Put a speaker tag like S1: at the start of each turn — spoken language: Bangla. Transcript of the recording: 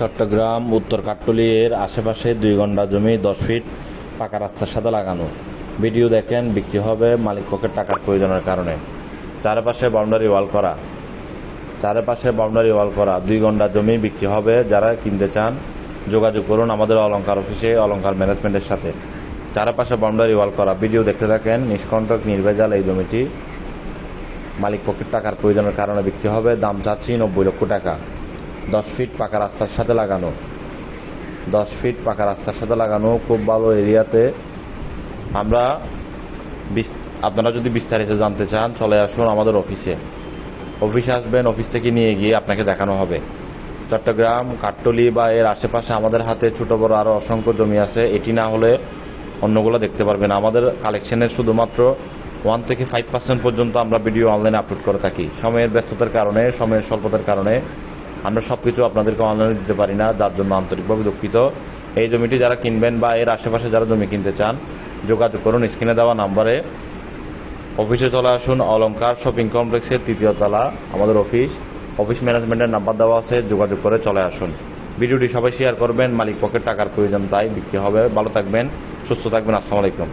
S1: চট্টগ্রাম, উত্তর কাট্টলি এর আশেপাশে দুই ঘণ্টা জমি, দশ ফিট পাকা রাস্তার সাথে লাগানো। ভিডিও দেখেন, বিক্রি হবে, মালিক পক্ষের টাকার প্রয়োজনের কারণে। চারপাশে বাউন্ডারি ওয়াল করা। চারপাশে বাউন্ডারি ওয়াল করা। দুই ঘণ্টা জমি বিক্রি হবে, যারা কিনতে চান, যোগাযোগ করুন আমাদের অলংকার অফিসে, অলংকার ম্যানেজমেন্টের সাথে। চারপাশে বাউন্ডারি ওয়াল করা। ভিডিও দেখতে থাকেন, নিষ্কণ্টক, নির্ভেজাল এই জমিটি। মালিক পক্ষের টাকার প্রয়োজনের কারণে বিক্রি হবে, দাম চাচ্ছি নব্বই লক্ষ টাকা। দশ ফিট পাকা রাস্তার সাথে লাগানো। দশ ফিট পাকা রাস্তার সাথে লাগানো খুব ভালো এরিয়াতে। আমরা আপনারা যদি বিস্তারিত জানতে চান, চলে আসুন আমাদের অফিসে। অফিসে আসবেন, অফিস থেকে নিয়ে গিয়ে আপনাকে দেখানো হবে। চট্টগ্রাম, কাট্টলি বা এর আশেপাশে আমাদের হাতে ছোট বড় আরও অসংখ্য জমি আছে। এটি না হলে অন্যগুলো দেখতে পারবেন। আমাদের কালেকশনের শুধুমাত্র ওয়ান থেকে ফাইভ পার্সেন্ট পর্যন্ত আমরা ভিডিও অনলাইনে আপলোড করে থাকি। সময়ের ব্যস্ততার কারণে, সময়ের স্বল্পতার কারণে আমরা সব কিছু আপনাদেরকে অনলাইনে দিতে পারি না, যার জন্য আন্তরিকভাবে দুঃখিত। এই জমিটি যারা কিনবেন বা এর আশেপাশে যারা জমি কিনতে চান, যোগাযোগ করুন, স্ক্রিনে দেওয়া নাম্বারে। অফিসে চলে আসুন, অলংকার শপিং কমপ্লেক্সের তৃতীয় তলা, আমাদের অফিস। অফিস ম্যানেজমেন্টের নাম্বার দেওয়া আছে, যোগাযোগ করে চলে আসুন। ভিডিওটি সবাই শেয়ার করবেন, মালিক পক্ষের টাকার প্রয়োজন তাই বিক্রি হবে। ভালো থাকবেন, সুস্থ থাকবেন, আসসালামু আলাইকুম।